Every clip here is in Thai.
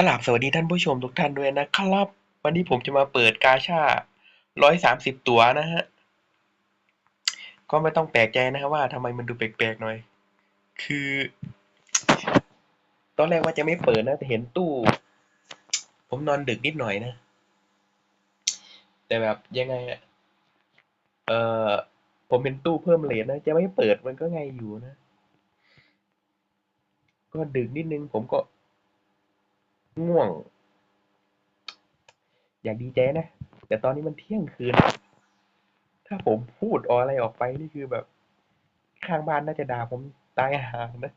กราบสวัสดีท่านผู้ชมทุกท่านด้วยนะครับ วันนี้ผมจะมาเปิดกาชาร้อยสามสิบตัวนะฮะ ก็ไม่ต้องแปลกใจนะครับว่าทำไมมันดูแปลกๆหน่อย คือ ตอนแรกว่าจะไม่เปิดนะ แต่เห็นตู้ ผมนอนดึกนิดหน่อยนะ แต่แบบยังไงอะเออผมเป็นตู้เพิ่มเลทนะ จะไม่เปิดมันก็ไงอยู่นะ ก็ดึกนิดนึงผมก็ ง่วง อยากดีใจนะ แต่ตอนนี้มันเที่ยงคืน ถ้าผมพูดอะไรออกไปนี่คือแบบ ข้างบ้านน่าจะด่าผมตายหานะ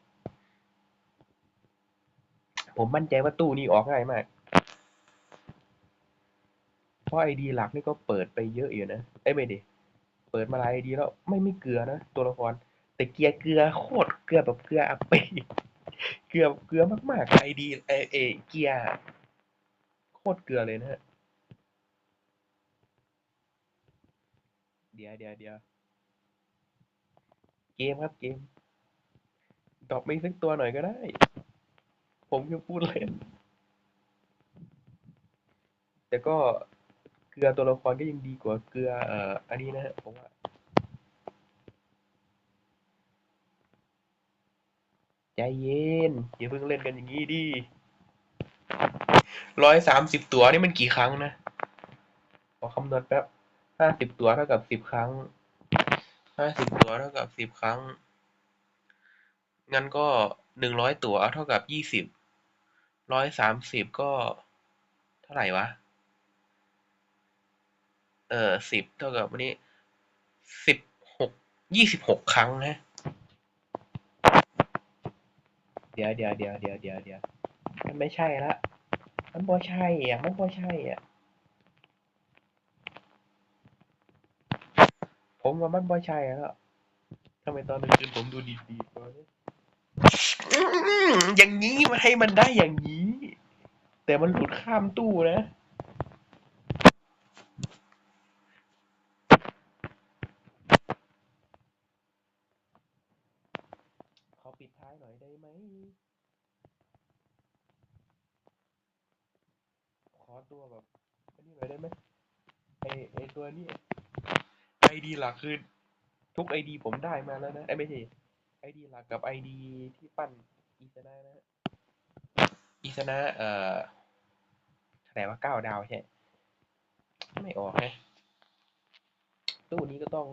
ผมมั่นใจว่าตู้นี้ออกง่ายมาก เพราะไอดีหลักนี่ก็เปิดไปเยอะอยู่นะ เอ้ยไม่ดิ เปิดมาหลายไอดีแล้วไม่ไม่เกลือนะ ตัวละคร แต่เกียร์เกลือโคตรเกลือแบบเกลืออัปปี เกลือเกลือมากๆไอดีเอเอเกียร์โคตรเกลือเลยนะฮะเดี๋ยวเดี๋ยวเดี๋ยวเกมครับเกมดรอปไม่สักตัวหน่อยก็ได้ ผมแค่พูดเล่นแต่ก็เกลือตัวละครก็ยังดีกว่าเกลือเอ่ออันนี้นะฮะผมว่า ใจเย็นอย่าเพิ่งเล่นกันอย่างนี้ดิร้อยสามสิบตัวนี่มันกี่ครั้งนะขอคำนวณแป๊บห้าสิบตัวเท่ากับสิบครั้งห้าสิบตัวเท่ากับสิบครั้ง งั้นก็หนึ่งร้อยตัวเท่ากับยี่สิบร้อยสามสิบก็ เท่าไหร่วะ เออสิบเท่ากับวันนี้สิบหกยี่สิบหกครั้งนะ เดี๋ยวเดี๋ยวเดี๋ยวเดี๋ยวเดี๋ยวเดี๋ยวมันไม่ใช่ละ มันบ่ใช่อะ มันบ่ใช่อะ ผมว่ามันบ่ใช่แล้วทำไมตอนกลางคืนผมดูดีดีๆวะเนี่ยอื้อหืออย่างนี้มันให้มันได้อย่างนี้ แต่มันหลุดข้ามตู้นะ ขอปิดท้ายหน่อย ไหม ขอตัวแบบอันนี้หน่อยได้ไหมไอไอตัวนี้ไอดีหลักคือทุกไอดีผมได้มาแล้วนะไอไม่ใช่ไอดีหลักกับไอดีที่ปั้นอีซานะนะอีซานะเอ่อเท่ว่าเก้าดาวใช่ไม่ออกไงตู้นี้ก็ต้อง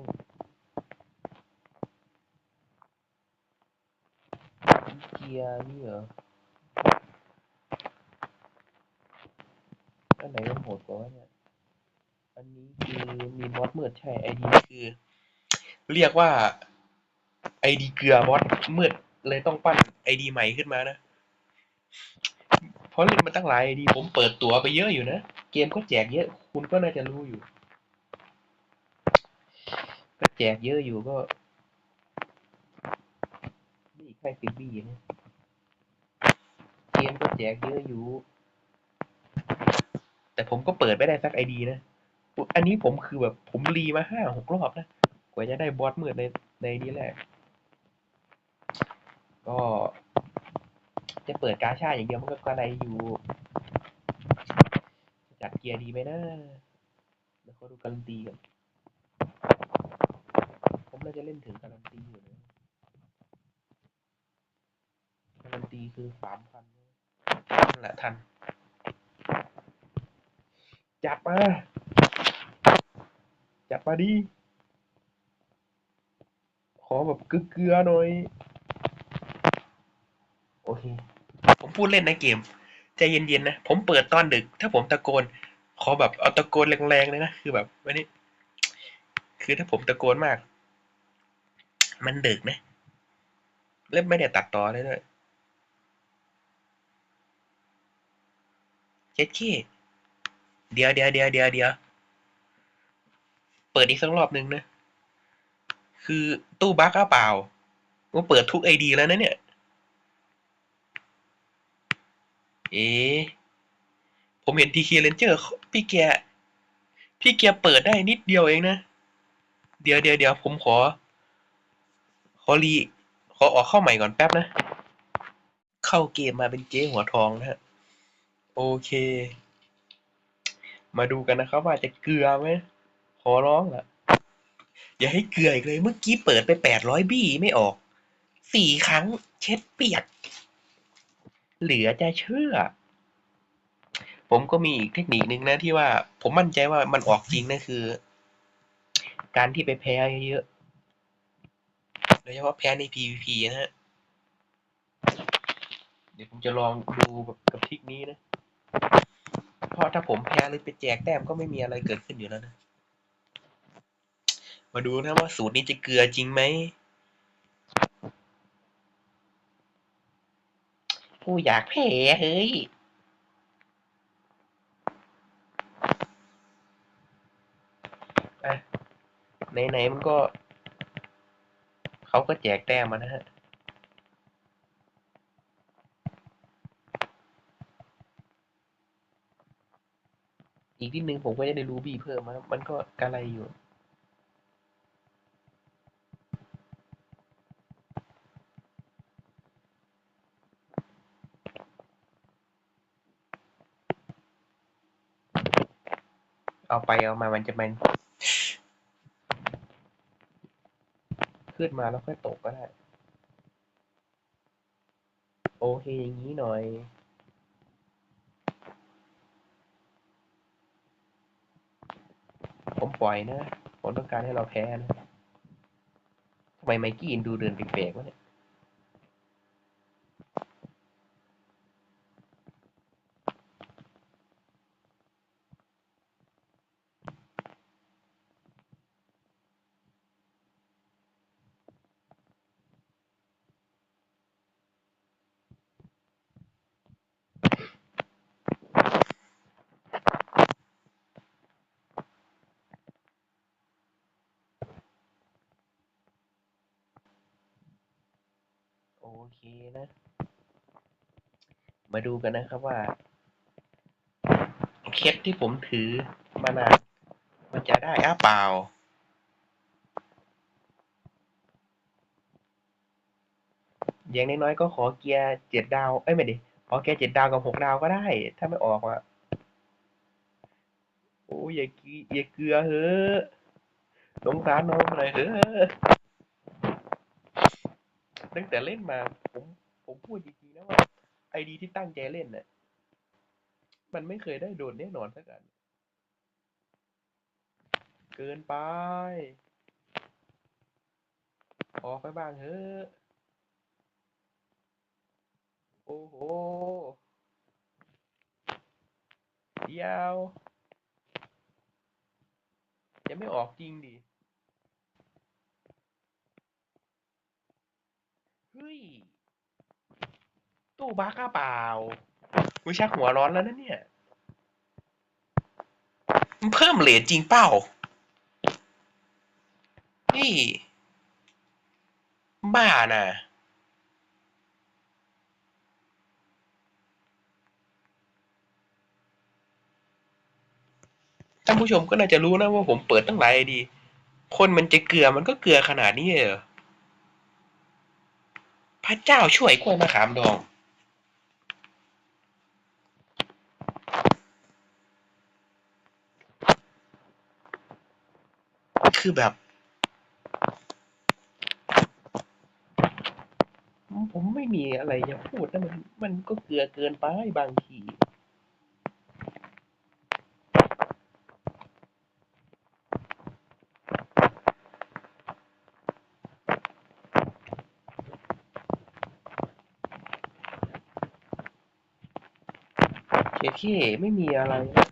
กียร์นี่เหรออันไหนมันโหดกว่าเนี่ย อันนี้คือมีบอสมืดใช่ไอดีคือ เรียกว่าไอดีเกลือบอสมืดเลยต้องปั้นไอดีใหม่ขึ้นมานะ เพราะเล่นมาตั้งหลายไอดีผมเปิดตัวไปเยอะอยู่นะ เกมก็แจกเยอะ คุณก็น่าจะรู้อยู่ ก็แจกเยอะอยู่ก็นี่ใครฟิบบี้เนี่ย กมก็แจกเยอะอยู่ แต่ผมก็เปิดไม่ได้สักไอดีนะ อันนี้ผมคือแบบผมรีมาห้าหกรอบนะ กว่าจะได้บอสมืดในในนี้แหละ ก็ จะเปิดกาชาอย่างเดียวมันก็กระไรอยู่ จัดเกียร์ดีไหมนะเดี๋ยวเขาดูการันตีกันผมน่าจะเล่นถึงการันตีอยู่นะการันตีคือสามพันนั่น แหละทัน จับมา จับมาดิ ขอแบบเกลือๆหน่อย โอเค ผมพูดเล่นในะเกม ใจเย็นๆนะ ผมเปิดตอนดึก ถ้าผมตะโกน ขอแบบเอาตะโกนแรงๆเลยนะ คือแบบวันนี้ คือถ้าผมตะโกนมาก มันดึกนะ เล่นไม่ได้ตัดต่อเลยด้วย เจ็ดขี้เดี๋ยวเดี๋ยวเดี๋ยวเดี๋ยวเดี๋ยวเปิดอีกสักรอบหนึ่งนะ คือตู้บั๊กหรือเปล่าว่าเปิดทุกไอดีแล้วนะเนี่ย เอ๊ผมเห็นทีเคเรนเจอร์พี่แก พี่แกเปิดได้นิดเดียวเองนะ เดี๋ยวเดี๋ยวเดี๋ยวผมขอ ขอรี ขอออกเข้าใหม่ก่อนแป๊บนะ เข้าเกมมาเป็นเจ๊หัวทองนะฮะ โอเค มาดูกันนะครับว่าจะเกลือไหมขอร้องละอย่าให้เกลืออีกเลย เมื่อกี้เปิดไปแปดร้อยบี้ไม่ออก สี่ครั้งเช็ดเปียก เหลือจะเชื่อ ผมก็มีอีกเทคนิคนึงนะที่ว่า ผมมั่นใจว่ามันออกจริงนะคือ การที่ไปแพ้เยอะๆโดยเฉพาะแพ้ใน PVP นะฮะ เดี๋ยวผมจะลองดูแบบกับทิกนี้นะ เพราะถ้าผมแพ้หรือไปแจกแต้มก็ไม่มีอะไรเกิดขึ้นอยู่แล้วนะ มาดูนะว่าสูตรนี้จะเกลือจริงไหมผู้อยากแพ้เฮ้ยไหนๆมันก็ เขาก็แจกแต้มมานะฮะ อีกนิดนึงผมก็จะได้รูบี้เพิ่มมามันก็กระไรอยู่เอาไปเอามามันจะมันขึ้นมาแล้วค่อยตกก็ได้ โอเคอย่างนี้หน่อย ผม ปล่อยนะผมต้องการให้เราแพ้นะทำไมไมกี้อินดูเดินแปลกๆวะเนี่ย เคนะ มาดูกันนะครับว่า เคสที่ผมถือมานานมันจะได้อ้าเปล่า อย่างน้อยๆก็ขอเกียร์เจ็ดดาว เอ้ยไม่ดิ ขอเกียร์เจ็ดดาวกับหกดาวก็ได้ ถ้าไม่ออกอะโอ้ยอย่ากีอย่าเกลือเฮ้อสงสารน้องหน่อยเฮ้อ ตั้งแต่เล่นมา ผมผมพูดจริงๆนะว่าไอดีที่ตั้งใจเล่นน่ะมันไม่เคยได้โดนแน่นอนสักอันเกินไป ออกไปบ้างเฮ้อะโอ้โหเดียวยังไม่ออกจริงดิ ฮ้ย ตู้บักอะเปล่าวิชักหัวร้อนแล้วนะเนี่ยมันเพิ่มเลทจริงเปล่านี่ บ้านะท่านผู้ชมก็น่าจะรู้นะว่าผมเปิดตั้งหลายดี คนมันจะเกลือมันก็เกลือขนาดนี้เลยเหรอ พระเจ้าช่วยกล้วยมะขามดอง คือแบบ ผมไม่มีอะไรจะพูดนะมัน มันก็เกลือเกินไปบางที เคเคไม่มีอะไรนะ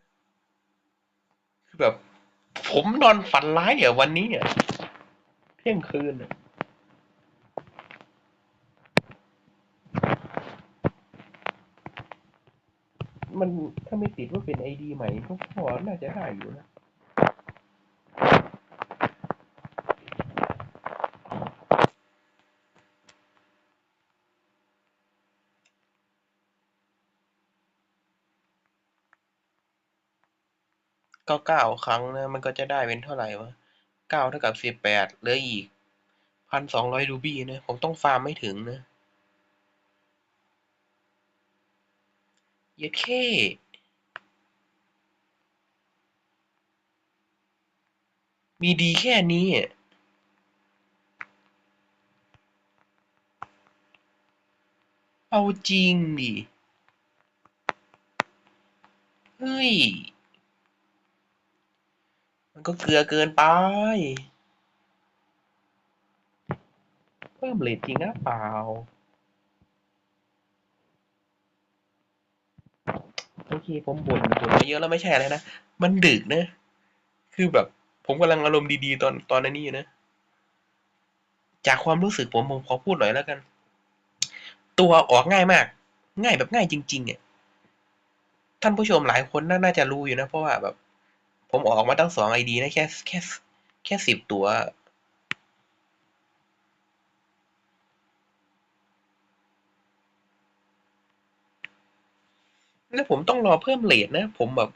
คือแบบ ผมนอนฝันร้ายอะวันนี้อะเที่ยงคืนอะมันถ้าไม่ติดว่าเป็นไอดีใหม่ก็พอน่าจะได้อยู่นะ เก้าเก้าครั้งนะ มันก็จะได้เป็นเท่าไหร่วะเก้าเท่ากับสิบแปดเหลืออีกพันสองร้อยรูบี้นะ ผมต้องฟาร์มไม่ถึงนะเย็ดเข้มีดีแค่นี้เอาจริงดิ เฮ้ย มันก็เกลือเกินไปเพิ่มเลทจริงนะเปล่าโอเคผมบ่นบ่นมาเยอะแล้วไม่ใช่อะไรนะ มันดึกนะ คือแบบ ผมกำลังอารมณ์ดีๆ ตอนตอนนั้นนี่อยู่นะ จากความรู้สึกผมผมขอพูดหน่อยแล้วกัน ตัวออกง่ายมาก ง่ายแบบง่ายจริงๆเนี่ยท่านผู้ชมหลายคนน่าน่าจะรู้อยู่นะ เพราะว่าแบบ ผมออกมาตั้งสองไอดีนะแค่แค่แค่สิบตัว แล้วผมต้องรอเพิ่มเลทนะ ผมแบบ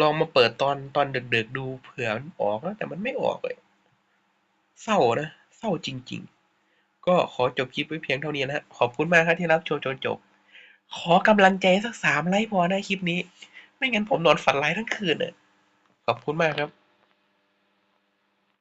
ลองมาเปิดตอนตอนเดึกๆดูเผื่อมันออกนะ แต่มันไม่ออกเลยเศร้านะ เศร้าจริง ๆ ก็ขอจบคลิปไว้เพียงเท่านี้นะฮะขอบคุณมากครับที่รับชมจนจบ ขอกำลังใจสักสามไลค์พอนะคลิปนี้ ไม่งั้นผมนอนฝันร้ายทั้งคืนเลยขอบคุณมากครับ